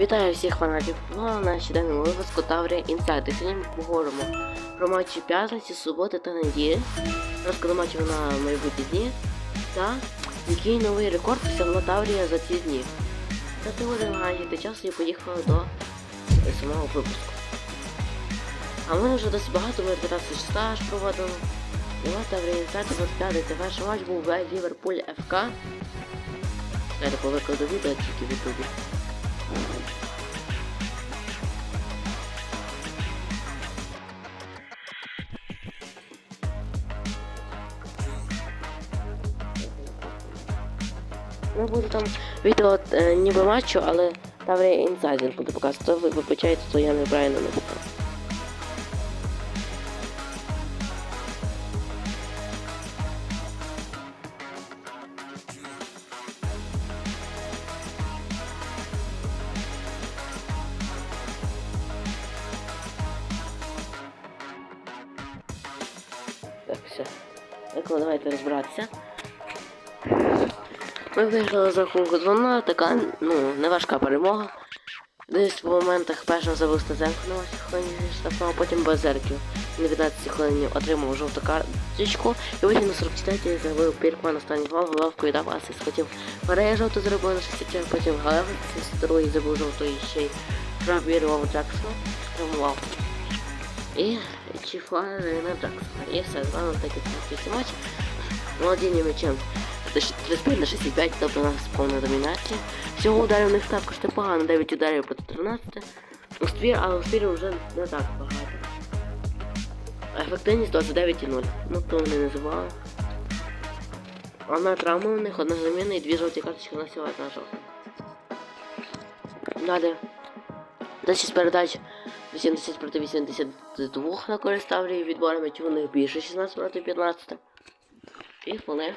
Вітаю всіх фанатів футболу на щоденному випуску Таврія Інсайд. І Сьогодні ми поговоримо про матчі п'ятниці, суботи та неділі, розкладу матчів на майбутні дні та який новий рекорд посягла Таврія за ці дні. Та ти буде ганяти часу і поїхали до самого випуску. А ми вже досить багато, ми 15 стаж проводили. І от Таврія Інсайд от п'ятниця. Перший матч був в Ліверпуль ФК. Я по викладу відео тільки в Ютубі. Ну, буде там відео е, ніби матчу, але там інсайдер буде показувати. Ви вибачаєте, то я неправильно написав. Виграли за рахунку 2-0, така, ну, не важка перемога. Десь в моментах першим забив Стазенко на 8 хвилині штрафного, потім Базерків на 19 хвилині отримав жовту карточку, і потім на 44-й забив Піркман останній гол, головкою дав асист. Потім Марея жовту зробив на 60 потім Галев 72-й забив жовту і ще й штраф вірував Джексона, травмував. І Чіфа на Джексона. І все, з вами такий матч. Володіння м'ячем 35 на 65, тобто у нас повна домінація. Всього ударів у них також непогано, 9 ударів проти 13. У ствір, але у ствірі вже не так багато. Ефективність 29,0. Ну хто вони називали. Одна травма у них, одна заміна і дві жовті карточки на всього одна жовта. Далі. Далі з передач 80 проти 82 на користь Таврії, відбори м'ячів у них більше 16 проти 15. І фоли.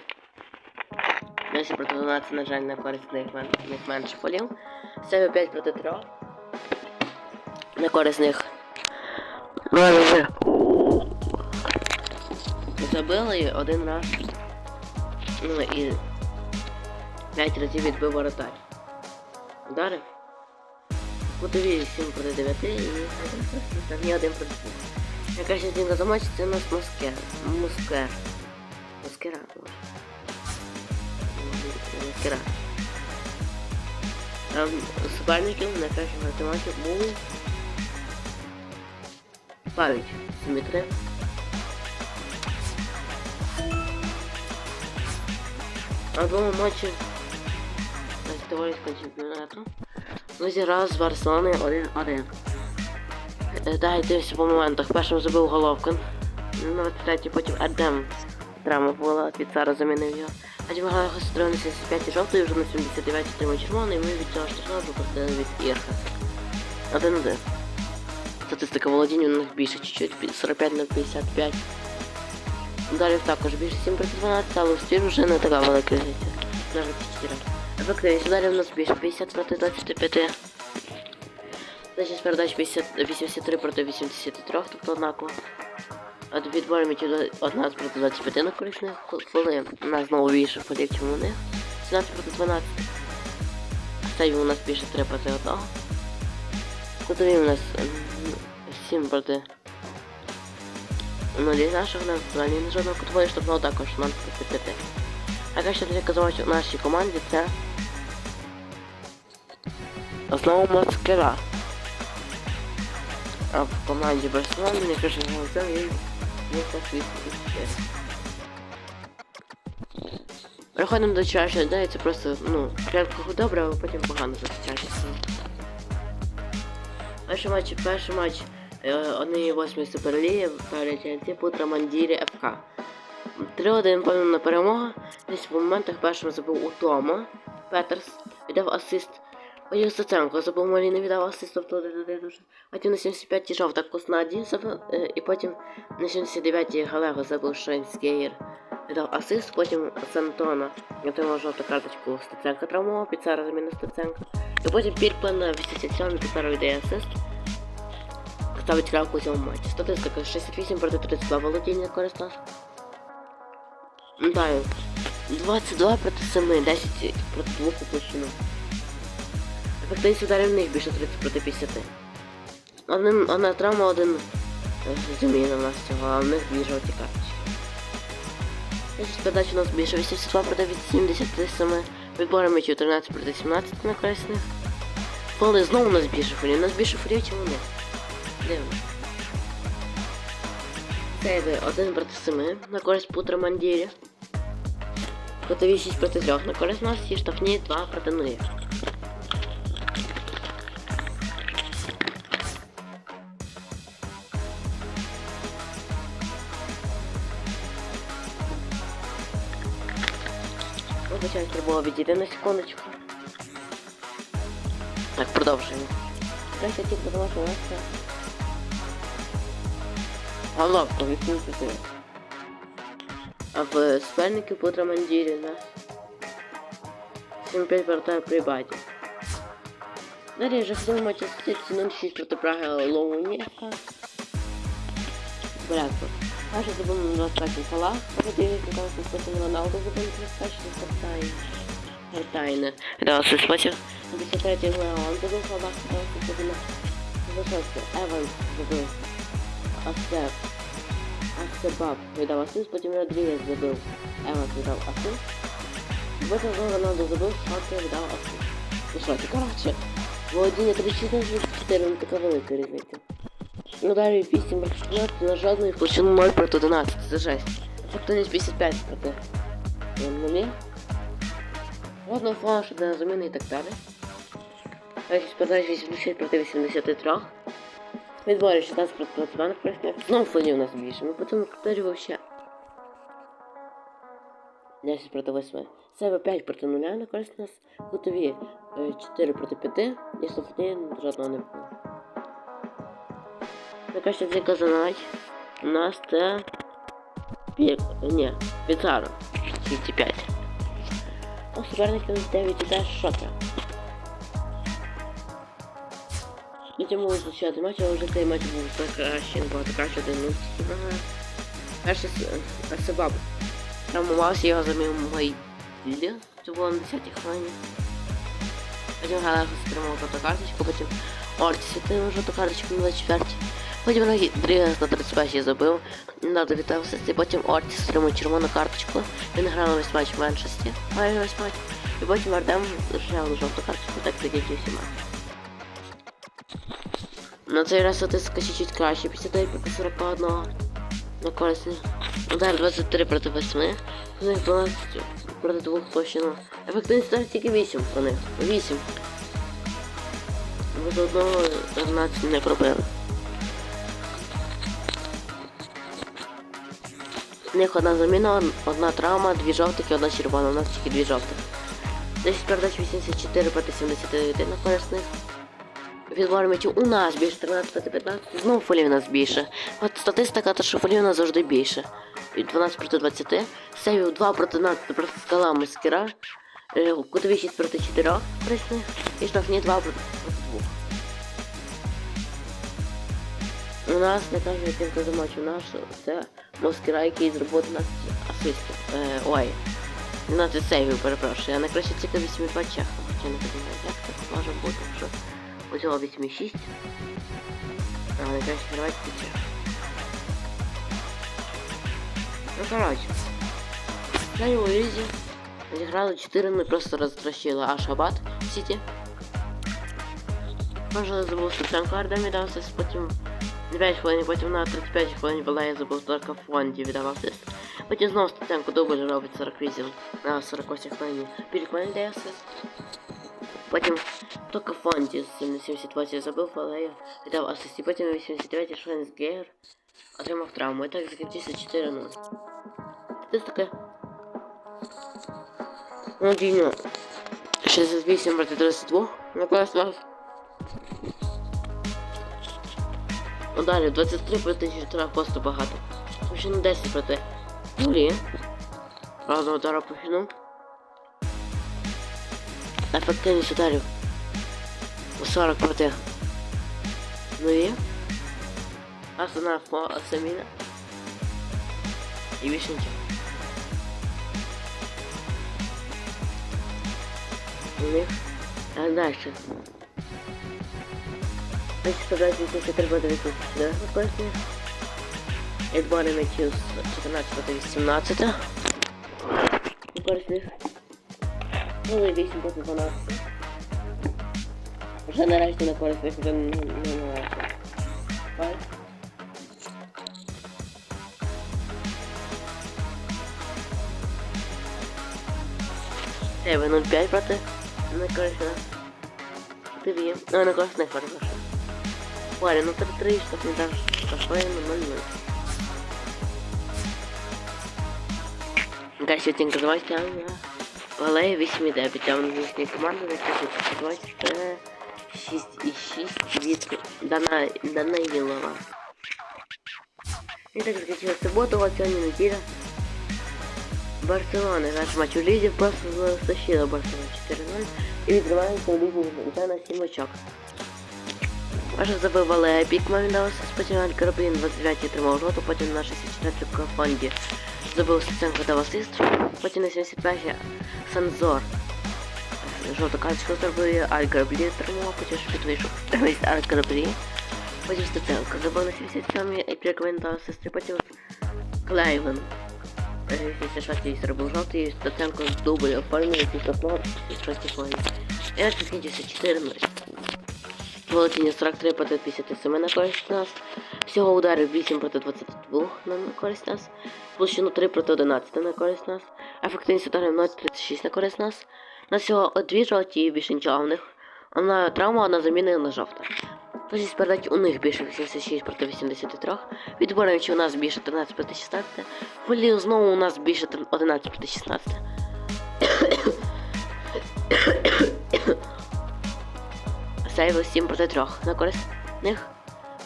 10 проти 12, на жаль, на користь них, них менше фолів. Себе 5 проти 3. На користь них. Забили один раз. Ну і 5 разів відбив воротар. Удари. Кутові 7 проти 9 і ні один проти 2. Яка ще оцінка за матч, це у нас Москер. Москер. Москера. Боже. Там суперників на кращому математику був Павіч 7-3. А в другому матчі товариського чемпіонату ми зіграли з Барселоною 1-1. Е, Дай дивися по моментах. Першим забив головку. На 23 потім Ардем. Драма була, Піцара замінив його. А ті виграли на 75 жовтої, вже на 79 отримав червоний, і ми від цього штрафного пропустили від Ірхас. 1-1. Статистика володіння у них більше чуть-чуть, 45 на 55. Ударів також більше 7 проти 12, але стіль вже не така велика різниця. 24. Ефективність ударів у нас більше 50 проти 25. Значить, передач 50, 83 проти 83, тобто однаково. А до відбору м'ячів 11 проти 25 на корисних коли у нас знову більше фолів, чим у них. 17 проти 12. Сейвів у нас більше 3 проти 1. Кутові у нас м, 7 проти 0 наших на взагалі не жодного кутової штрафного також 0 проти 5. А яка ще тоді казала, що в нашій команді це знову маскера. А в команді Барселони не пише голосом і є так відповідь. Переходимо до чаші, да, і це просто, ну, спочатку добре, а потім погано зустрічається. Перший матч, перший матч е, 1-8 Суперліги в ТНТ Путра Мандірі ФК. 3-1 повинна перемога. Десь в моментах першим забив Утома. Петерс віддав асист. Потім Стеценко забув Малі, не віддав асист, тобто дуже. Потім на 75-й жовта Коснаді забив, е, і потім на 79-й Галего забив Шенскейр. Віддав асист, потім Сантона отримав жовту карточку Стеценка травмував, Піцара замінив Стеценка. І потім Пірпен на 87-й Піцара віддає асист. Ставить крапку у цьому матчі. Статистика 68 проти 32 володіння користь нас. Далі. 22 проти 7, 10 проти 2 у площину. Ефективність ударів в них більше 30 проти 50. Один, одна травма, один е, заміна у нас цього, а в них дві жовті карточки. У нас більше 82 проти 87. Відбори м'ячів 13 проти 17 на користь них. Фоли знову у нас більше фолів. У нас більше фолів, ніж у них. Дивно. Сейви 1 проти 7 на користь Путра Мандірі. Котові 6 проти 3 на користь нас і штрафні 2 проти 0. Було відійти на секундочку. Так, продовжуємо. Краще ті, тому що у нас це... Головку. А в спальнике по Трамандире нас 7-5 вертає при баді. Далі вже в цьому матчі Сіті 0-6 проти Праги Лоунєвка. Блекфорд. Наше забув на 25 фала. Победили, когда у потім Роналду забув на 25 Фортайн. Фортайне. Да, це спасибо. На 53 Леон забув фала. Потім на 26 Еванс забув. Асеп. Асебаб видав асист, потім Родрігес забив. Еванс видав асист. Потім Роналду забив, Шаке видав асист. Ну що, це коротше. Володіння 34 4 не така велика різниця. Ну далі 8 проти 14 на жодної площину 0 проти 11, це жесть. Ефективність 55 проти 0. Жодного флашу для заміни і так далі. Ось передач 80 проти 83. Відборі 16 проти 22 на користь. Знову фланів у нас більше. Ми потім критерії вообще. 10 проти 8. Себе 5 проти 0 на користь нас. Кутові е, 4 проти 5. І софтні жодного не було. Найкраща зіка за навіть. У нас це... Пік... Ні, Піцаро. 65. А суперник у нас 9 іде шока. Потім можуть зустрічати матч, але вже цей матч був найкращий, набагато краще один ну. Перший Асебаб. Травмувався, його замів мої діді. Це було на 10-й хвилині. Потім Галахас отримав жовту карточку, потім Ортіс отримав жовту карточку на 24-й. Потім на 35-й забив, надо вітав асисти, потім Ортіс отримав червону карточку. Він грав весь матч меншості, має весь матч. І потім Артем ще одну жовту карточку, так всі матчі. На цей раз статистика чуть-чуть краще, 59 проти 41 на корисні. Удар 23 проти 8, у них 12 проти 2 площину. Ефективність ударів тільки 8 у них. 8. Без одного 13 не пробили. У них одна заміна, одна травма, дві жовтики, одна червона, у нас тільки дві жовтих. 10 передач 84 проти 71 на корисних. Відбор м'ячів у нас більше 13 проти 15, знову фолів у нас більше. От статистика, то що фолів у нас завжди більше. Від 12 проти 20, сейвів 2 проти 11 проти скала Мискера, е, кутові 6 проти 4 присних і штрафні 2 проти 2. У нас не яким то за матч у нас це Москера, який зробив 12 асистів. Е, ой, 12 сейвів, перепрошую. Я найкраще тільки 8,2 чеха, хоча не розумію, як так може бути, що Узяла 8,6. А, найкраще гравець це. Ну, короче. Я у Лізі. Зіграли 4, ми просто розтращили Ашабад в Сіті. Може забув Шевченко Ардем віддав асист, потім 9 хвилин, потім на 35 хвилин була я забув тільки в фонді віддав асист. Потім знову Стеценко дубль робить 48 на 48 хвилині. Пілікмен дає асист. Потім тільки фонді з 78 забив, але я віддав асист. І потім на 89 Швенс Гейер отримав травму. І так закінчився 4-0. Статистика. Ну, Діньо. 68 проти 32. На клас нас. Ну далі 23 проти 4 просто багато. Ще на 10 проти. Нулі. Правда, удара по фіну. Ефективність ударів. У 40 проти. Нулі. Основна Саміна. І нічого. У. А дальше. Ось 183 проти 84 користних. І збори м'ячів з 14 проти 18. Корисних. Ну і 8 проти 12. Вже нарешті на корисних вже не не нарешті. Так. Тебе 0,5 проти некорисних. Тобі. А, на корисних проти ваших. Варя, ну 3-3, чтоб не так кафе, ну 0-0. Дальше оцінка з Вася, але 8,9, а він їхній команди на 20 6,6 від Дана, Данилова. І так закінчила суботу, от сьогодні неділя. Барселона, наш матч у Лізі просто стащила Барселона 4-0 і відривається у Лізі вже на 7 очок. Перше забивали Бікман віддався, потім Алькарабін 29 отримав жовту, потім на 64 фонді забив Сценко дав асист, потім на 75 Санзор. Жовту карточку зробив Алькарабін отримав, потім шпіт вийшов весь Алькарабін. Потім Стеценко забив на 77 і Пірквін дав асист, потім Клейвен. 86 зробив жовтий, Стеценко дубль оформив і штрафного 66 фонді. І на це скінчився 4-0. Володіння 43 проти 57 на користь нас. Всього ударів 8 проти 22 на користь нас. Площину 3 проти 11 на користь нас. Ефективність ударів 0,36 на користь нас. На всього дві жовті і більше нічого в них. Одна травма, одна заміна одна жовта. Точність передач у них більше 86 проти 83. Відборюючи у нас більше 13 проти 16. Волів знову у нас більше 11 проти 16. Сейви 7 проти 3 на користь них.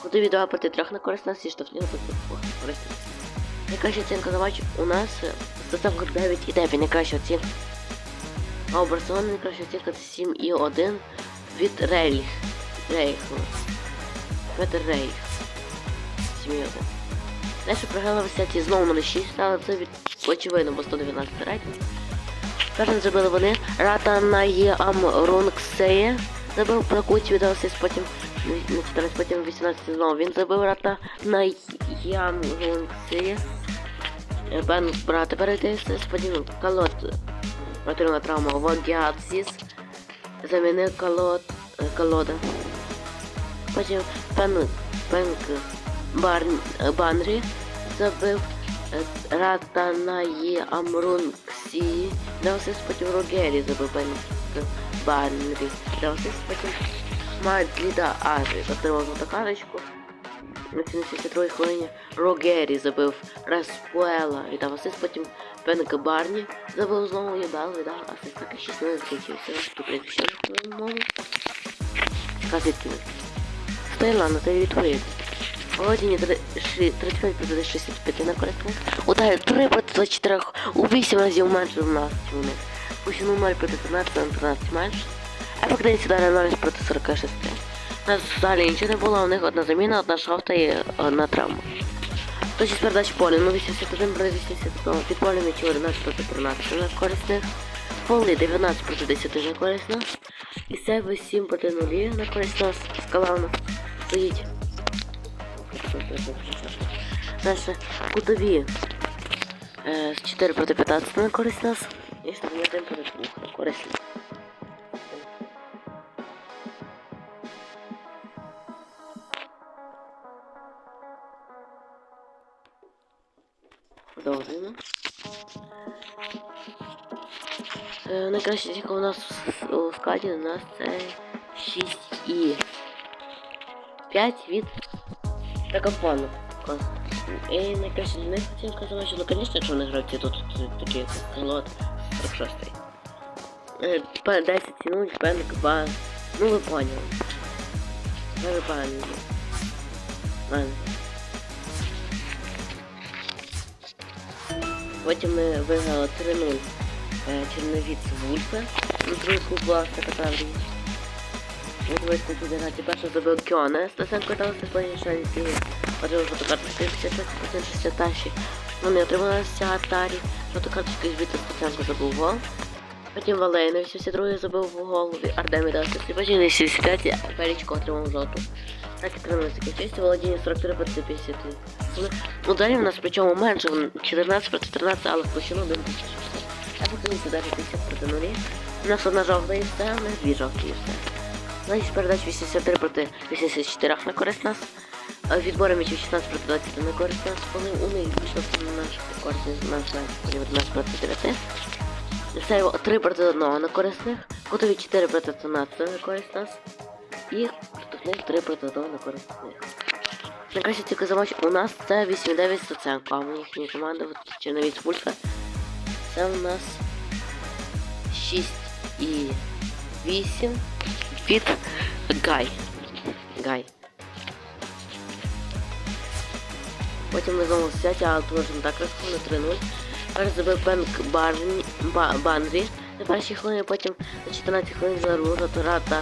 2 проти 3 на користь нас і штрафні проти 2 на користь. Найкраща оцінка за матч у нас стосовно 9 і 9, найкраща оцінка. А у Барселони найкраща оцінка 7 і 1 від Рейх. Рейху. Петер Рейх. 7 і 1. Далі програли висяті знову на 6, але це від очевидно, бо 119 рейтинг. Першим зробили вони Ратанає Забив прокуті віддався потім на 14, потім 18 знову. Він забив рата на Ямгунсеє. Бен брата перейдеться, потім колот отримала травму Вогіатсіс. Замінив колот, колода. Потім Пен, Пенк Барн, Банрі забив Ратанаї Амрунксі. Дався потім Рогері забив Пенк Барнрі. Дався потім Мадліда Азі. Отримав золоту карточку. На 72 хвилині Рогері забив Распуела. Віддав асист, потім Пенк Барні забив знову і дав, віддав асист. Так і 6 не закінчився. Вступив ще мову. Казитки. Стояла на той відповідь. Володіння 35 проти 65 на корисних. Удари 3 проти 24. У 8 разів менше в нас у них. Пущено 0 проти 13 на 13 менше. Ефективність удари 0 проти 46. У нас взагалі нічого не було, у них одна заміна, одна шафта і одна травма. Точність передач полі, ну 81 проти 82. Під полем м'ячі 11 проти 13 на корисних. Фоли 19 проти 10 на корисних. І себе 7 проти 0 на користь нас. Скала у нас стоїть. Дальше кутові. Е, 4 проти 15 на користь нас. І штрафні 1 проти 2 на користь нас. Продовжуємо. Е, найкраща зірка у нас у- складі у нас це 6 і 5 від Такафону. І найкраще для них оцінка за що, ну, якщо вони гравці тут такі Клод 46. Е, П 10 цінуть, пенк, ба. Ну ви поняли. Ну, Ви поняли. Ладно. Потім ми виграли 3-0 е, Черновіц Вульфа. На другий клуб Катаврії. На першого забив Кьоне. Стасенко дав Степані Шанський. Отримав жовту 56 60 таші. Вони отримали Атарі. Жовту карточку і звідти Стасенко забув гол. Потім Валей на 82 забив в голові, Артем віддав асист. І потім на 75 Величко отримав жовту. Так і 13 закінчився, володіння 43 проти 50. Ну далі в нас причому менше, 14 проти 13, але в площину 1 Я покинувся далі 50 проти 0. У нас одна жовта і все, у нас дві жовті і все. Значить, передач 83 проти 84 на користь нас. Відбори м'ячів 16 проти 20 на користь нас. Коли у них вийшло на наш користь нас на 11 проти 9. Сейво 3 проти 1 на користь них. Котові 4 проти 13 на користь нас. І проти 3 проти 1 на користь них. Найкраще тільки за матч у нас це 8-9 Стаценко, а в їхній команди Черновіць Вульфа. Це у нас 6 і 8 від Гай. Гай. Потім ми знову але теж не так рискнули 3-0. Перш забив Бенк Барні, ба, Банрі на першій хвилині, потім на 14 хвилин за Турата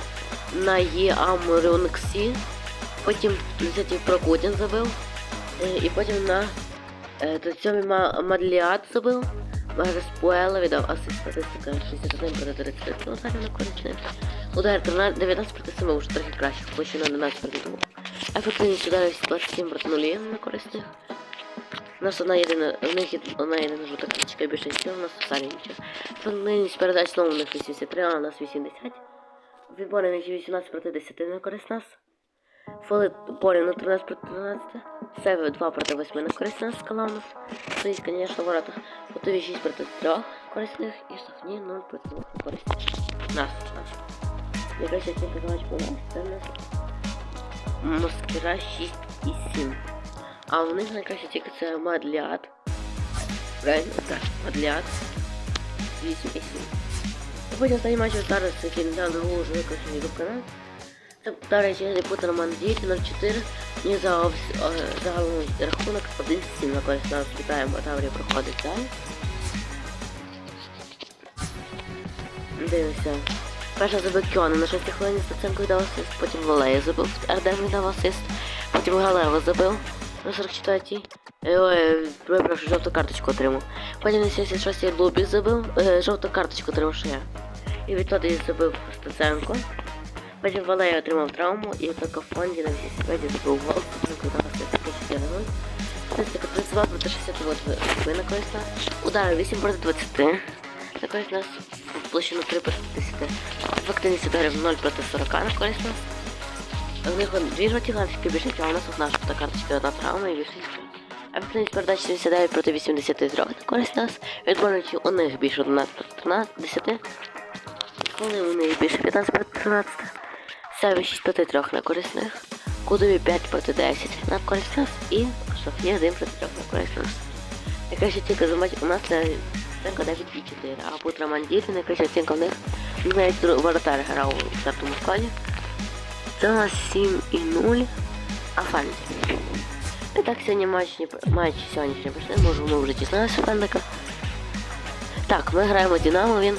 на Єамрюнксі. Потім 10 Прокутін забив. Е, І потім на е, 37 Ма- Мадліат забив. Магреспуела віддав асист статистика 61 проти 33. Ну, так на користь. Удар 13, 19 проти 7, вже трохи краще, хоч на 11 проти 2. Ефективність ударів 27 проти 0 на користь них. У нас одна єдина, у них одна єдина жовта карточка, більше сил, у нас взагалі нічого. Ефективність передач знову у них 83, а у нас 80. Відбори на 18 проти 10 на користь нас. Фоли порівну 13 проти 13. Севе 2 проти 8 на користь нас скала у нас. Стоїть, звісно, ворота. Готові 6 проти 3 корисних і штрафні 0 проти 2 на користь. Нас, нас. Я тільки звач по нас, це у нас 6 і 7. А у них найкраще тільки це Мадліат. Правильно? Так, Мадліат. 8 і 7. І потім останній матч був уже виконаний до канал. Зараз я не путаю Роман 0-4. Мені за е, загалом рахунок 1-7 на користь нас вітаємо, Таврія проходить далі. Дивимося. Перша забив Кьони на 6 хвилині Стаценко віддав асист, потім Валея забив, Ардем віддав асист, потім Галева забив на 44-й. Е, Ой, вибравши жовту карточку отримав. Потім на 76-й Лубік забив, е, жовту карточку отримав ще я. І відтоді забив Стаценко. Потім Валея отримав травму і в фонді на 85-й забив гол, Стаценко віддав асист 4 0 Статистика 32 проти 68 на користь нас. 8 проти 20. На користь нас в площину 3 проти 10. Ефективність ударів 0 проти 40 на користь нас. У них дві жовті графіки біжать, а у нас одна жовта карточка, одна травма і більше. Ефективність передач 79 проти 83 на користь нас. Відборничі у них більше 11 проти 13, 10. Коли у них більше 15 проти 13. Севі 6 проти 3 на користь них. Кудові 5 проти 10 на користь нас. І Софія 1 проти 3 на користь нас. Найкраща оцінка за матч у нас це оцінка 9 і 4, а по Траманділі найкраща оцінка в них навіть воротар грав у стартовому складі. Це у нас 7 і 0, а Фанді. І так сьогодні матч, не- матч сьогоднішній пройшли, може ми вже дізналися Фендика. Так, ми граємо Динамо, він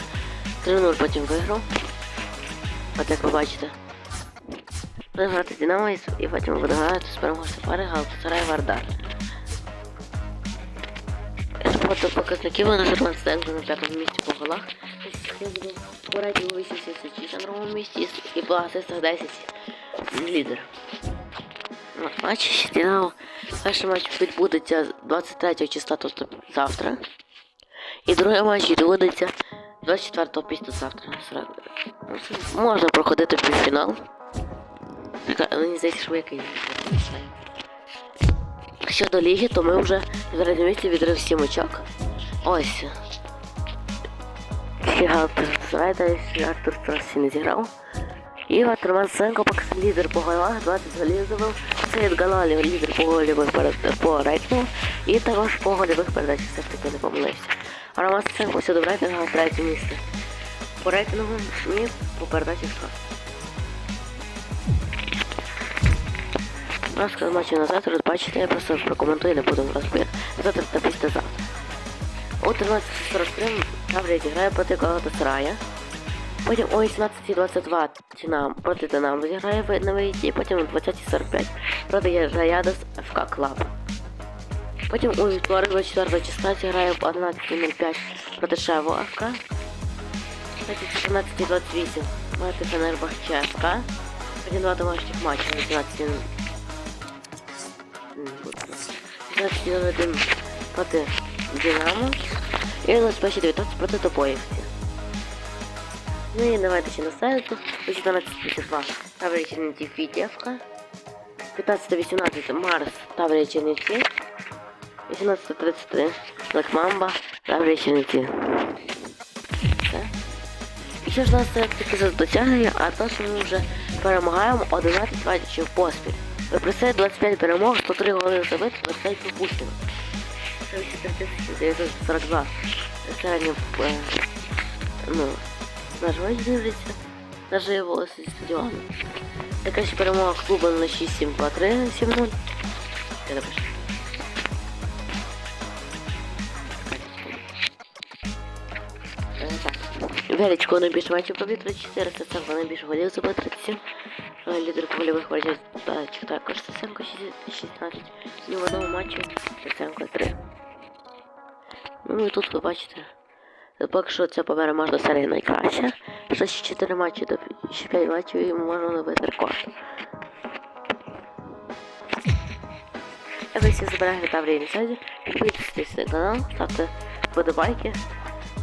3-0 потім виграв. От як ви бачите. Будемо грати Динамо і, потім буде грати з переможцем пари Галатасарай Вардар. Фото показників у нас Роман Стенко на п'ятому місці по голах. Радіо 86 на другому місці і по асистах 10 лідер. От, матч Динамо. Перший матч відбудеться 23 числа, тобто завтра. І другий матч відбудеться 24 післязавтра. Можна проходити півфінал. Мені здається, що який. Щодо ліги, то ми вже в місці відрив 7 очок. Ось. Фігалтер Зайда, Артур Страсі не зіграв. І от Роман Сенко поки що лідер по голах, 20 голів. Сейд Галалів лідер по перед по рейтингу. І також по гольових передачах все ж таки не помилився. А Роман Сенко все до рейтингу третє місце. По рейтингу і по передачах шосте. Ласка, матчі на завтра, бачите, я просто прокоментую, не буду розбір. Завтра та післязавтра. О 13.43 Таврія зіграє проти Галатасарая. Потім о 18.22 Динам проти Динамо зіграє на виїзді, потім о 20.45 проти Раядос ФК Клаб. Потім у вівторок 24 числа зіграє в 11.05 проти Шево ФК. Значить, 14-28 мати Фенербахче СК. Потім два домашніх матчі 18 м, 15-1 проти Динамо. І на спеші 19 проти Топоївці. Ну і давайте ще на сайту. 14.52 Таврія Чернівці Фітєвка. 15.18 Марс Таврія Чернівці. 18.33 Black Mamba Таврія Чернівці. Все. І що ж нас таки досягнення, а то, що ми вже перемагаємо 11 матчів поспіль. Ви присей 25 перемог, 103 голи забити, 25 пропущено. Це 942. Середньо, е, ну, наживо дивляться, наживо зі стадіону. Така ще перемога клубу на 6-7 2 3 7-0. Я напишу. Е. Величко найбільше матчів пробіг 34, Стеценко найбільше голів забив 37. Лідер по гольових воротів Дачик також Стеценко 16. Ні в одному матчі Стеценко 3. Ну і тут ви бачите. Поки що ця переможна серія найкраща. Ще 4 матчі до 5 матчів і можемо набити рекорд. А ви всі збираєте Таврії Лісаді, підписуйтесь на канал, ставте вподобайки.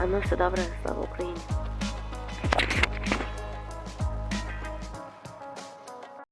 А ну все добре, слава Україні!